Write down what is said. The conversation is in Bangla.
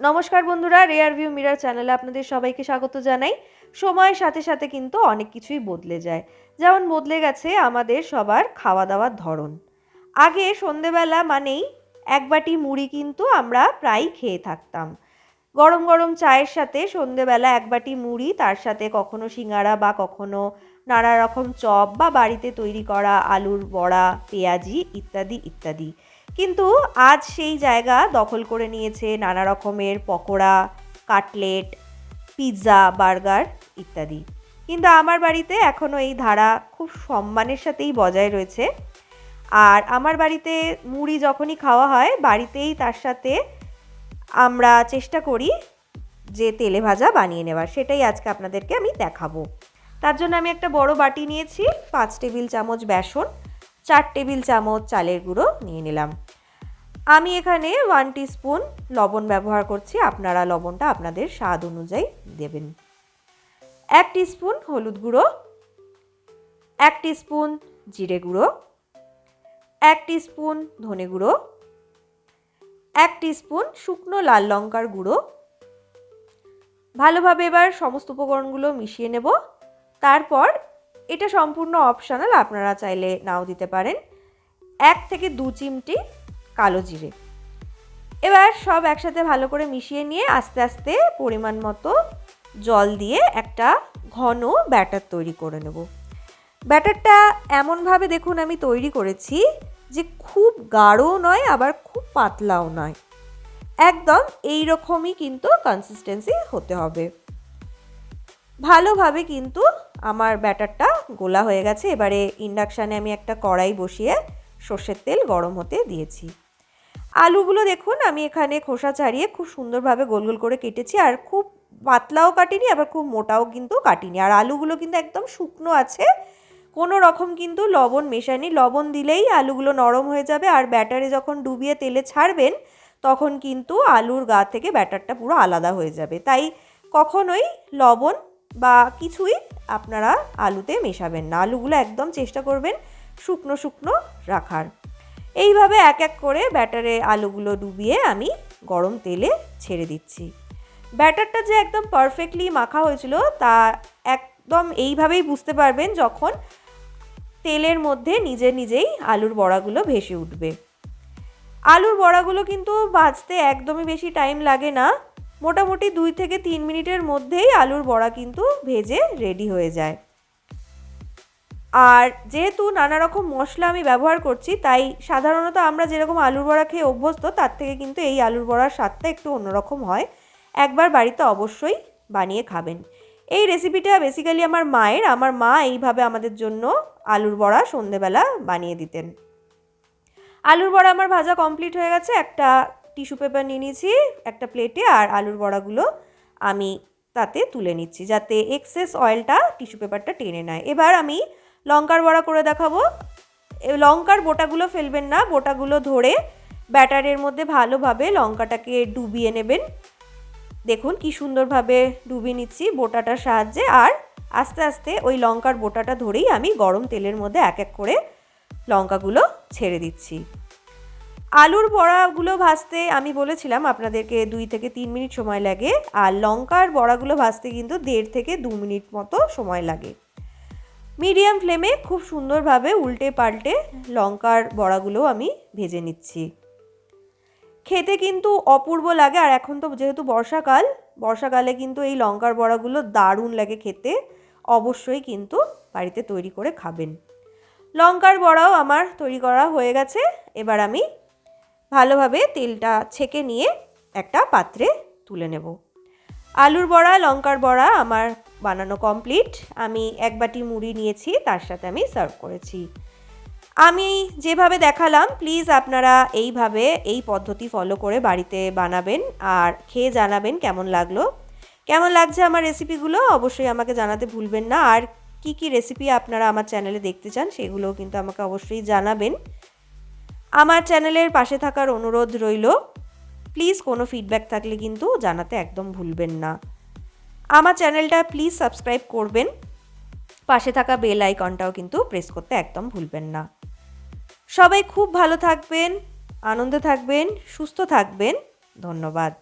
নমস্কার বন্ধুরা রেয়ার ভিউ মিরার চ্যানেলে আপনাদের সবাইকে স্বাগত জানাই। সময়ের সাথে সাথে কিন্তু অনেক কিছুই বদলে যায়। যেমন বদলে গেছে আমাদের সবার খাওয়া দাওয়ার ধরন। আগে সন্ধেবেলা মানেই এক বাটি মুড়ি কিন্তু আমরা প্রায় খেয়ে থাকতাম। গরম গরম চায়ের সাথে সন্ধেবেলা এক বাটি মুড়ি, তার সাথে কখনো সিঙ্গারা বা কখনো নানা রকম চপ বা বাড়িতে তৈরি করা আলুর বড়া, পেঁয়াজি ইত্যাদি ইত্যাদি। কিন্তু আজ সেই জায়গা দখল করে নিয়েছে নানা রকমের পকোড়া, কাটলেট, পিৎজা, বার্গার ইত্যাদি। কিন্তু আমার বাড়িতে এখনও এই ধারা খুব সম্মানের সাথেই বজায় রয়েছে। আর আমার বাড়িতে মুড়ি যখনই খাওয়া হয়, বাড়িতেই তার সাথে আমরা চেষ্টা করি যে তেলে ভাজা বানিয়ে নেওয়ার। সেটাই আজকে আপনাদেরকে আমি দেখাবো। তার জন্য আমি একটা বড় বাটি নিয়েছি, পাঁচ টেবিল চামচ বেসন, চার টেবিল চামচ চালের গুঁড়ো নিয়ে নিলাম। আমি এখানে ওয়ান স্পুন লবণ ব্যবহার করছি। আপনারা লবণটা আপনাদের স্বাদ অনুযায়ী দেবেন। এক স্পুন হলুদ গুঁড়ো, এক স্পুন জিরে গুঁড়ো, এক স্পুন ধনে গুঁড়ো, এক স্পুন শুকনো লাল লঙ্কার গুঁড়ো। ভালোভাবে এবার সমস্ত উপকরণগুলো মিশিয়ে নেব। তারপর এটা সম্পূর্ণ অপশনাল আপনারা চাইলে নাও দিতে পারেন। এক থেকে দু চিমটি কালো জিরে। এবার সব একসাথে ভালো করে মিশিয়ে নিয়ে আস্তে আস্তে পরিমাণ মতো জল দিয়ে একটা ঘন ব্যাটার তৈরি করে নেব। ব্যাটারটা এমনভাবে দেখুন আমি তৈরি করেছি যে খুব গাঢ় নয়, আবার খুব পাতলাও নয়। একদম এই রকমই কিন্তু কনসিস্টেন্সি হতে হবে। ভালোভাবে কিন্তু আমার ব্যাটারটা গোলা হয়ে গেছে। এবারে ইন্ডাকশানে আমি একটা কড়াই বসিয়ে সর্ষের তেল গরম হতে দিয়েছি। আলুগুলো দেখুন, আমি এখানে খোসা ছাড়িয়ে খুব সুন্দরভাবে গোল গোল করে কেটেছি আর খুব পাতলাও কাটিনি, আবার খুব মোটাও কিন্তু কাটিনি। আর আলুগুলো কিন্তু একদম শুকনো আছে, কোনো রকম কিন্তু লবণ মেশানি লবণ দিলেই আলুগুলো নরম হয়ে যাবে আর ব্যাটারে যখন ডুবিয়ে তেলে ছাড়বেন, তখন কিন্তু আলুর গা থেকে ব্যাটারটা পুরো আলাদা হয়ে যাবে। তাই কখনোই লবণ বা কিছুই আপনারা আলুতে মেশাবেন না। আলুগুলো একদম চেষ্টা করবেন শুকনো শুকনো রাখার। এইভাবে এক এক করে ব্যাটারে আলুগুলো ডুবিয়ে আমি গরম তেলে ছেড়ে দিচ্ছি। ব্যাটারটা যে একদম পারফেক্টলি মাখা হয়েছিল তা একদম এইভাবেই বুঝতে পারবেন যখন তেলের মধ্যে নিজে নিজেই আলুর বড়াগুলো ভেসে উঠবে। আলুর বড়াগুলো কিন্তু ভাজতে একদমই বেশি টাইম লাগে না। মোটামুটি দুই থেকে তিন মিনিটের মধ্যেই আলুর বড়া কিন্তু ভেজে রেডি হয়ে যায়। আর যেহেতু নানা রকম মশলা আমি ব্যবহার করছি, তাই সাধারণত আমরা যেরকম আলুর বড়া খেয়ে অভ্যস্ত, তার থেকে কিন্তু এই আলুর বড়ার স্বাদটা একটু অন্যরকম হয়। একবার বাড়িতে অবশ্যই বানিয়ে খাবেন। এই রেসিপিটা বেসিক্যালি আমার মায়ের। আমার মা এইভাবে আমাদের জন্য আলুর বড়া সন্ধেবেলা বানিয়ে দিতেন। আলুর বড়া আমার ভাজা কমপ্লিট হয়ে গেছে। একটা টিস্যু পেপার নিয়ে নিয়েছি, একটা প্লেটে আর আলুর বড়াগুলো আমি তাতে তুলে নিচ্ছি, যাতে এক্সেস অয়েলটা টিস্যু পেপারটা টেনে নেয়। এবার আমি লঙ্কার বড়া করে দেখাবো। লঙ্কার বোটাগুলো ফেলবেন না, বোটাগুলো ধরে ব্যাটারের মধ্যে ভালোভাবে লঙ্কাটাকে ডুবিয়ে নেবেন। দেখুন কি সুন্দরভাবে ডুবিয়ে নিচ্ছি বোটাটার সাহায্যে। আর আস্তে আস্তে ওই লঙ্কার বোটাটা ধরেই আমি গরম তেলের মধ্যে এক এক করে লঙ্কাগুলো ছেড়ে দিচ্ছি। আলুর বড়াগুলো ভাজতে আমি বলেছিলাম আপনাদেরকে দুই থেকে তিন মিনিট সময় লাগে। আর লঙ্কার বড়াগুলো ভাজতে কিন্তু দেড় থেকে দু মিনিট মতো সময় লাগে। মিডিয়াম ফ্লেমে খুব সুন্দরভাবে উল্টে পাল্টে লঙ্কার বড়াগুলো আমি ভেজে নিচ্ছি। খেতে কিন্তু অপূর্ব লাগে আর এখন তো যেহেতু বর্ষাকাল, বর্ষাকালে কিন্তু এই লঙ্কার বড়াগুলো দারুণ লাগে খেতে, অবশ্যই কিন্তু বাড়িতে তৈরি করে খাবেন। লঙ্কার বড়াও আমার তৈরি করা হয়ে গেছে, এবার আমি ভালোভাবে তেলটা ছেঁকে নিয়ে একটা পাত্রে তুলে নেব। আলুর বড়া, লঙ্কার বড়া আমার বানানো কমপ্লিট আমি এক বাটি মুড়ি নিয়েছি, তার সাথে আমি সার্ভ করেছি। আমি যেভাবে দেখালাম প্লিজ আপনারা এইভাবে এই পদ্ধতি ফলো করে বাড়িতে বানাবেন আর খেয়ে জানাবেন কেমন লাগল। কেমন লাগছে আমার রেসিপিগুলো অবশ্যই আমাকে জানাতে ভুলবেন না। আর কি কি রেসিপি আপনারা আমার চ্যানেলে দেখতে চান, সেগুলোও কিন্তু আমাকে অবশ্যই জানাবেন। আমার চ্যানেলের পাশে থাকার অনুরোধ রইল প্লিজ কোনো ফিডব্যাক থাকলে কিন্তু জানাতে একদম ভুলবেন না। আমার চ্যানেলটা প্লিজ সাবস্ক্রাইব করবেন। পাশে থাকা বেল আইকনটাও কিন্তু প্রেস করতে একদম ভুলবেন না। সবাই খুব ভালো থাকবেন, আনন্দে থাকবেন, সুস্থ থাকবেন। ধন্যবাদ।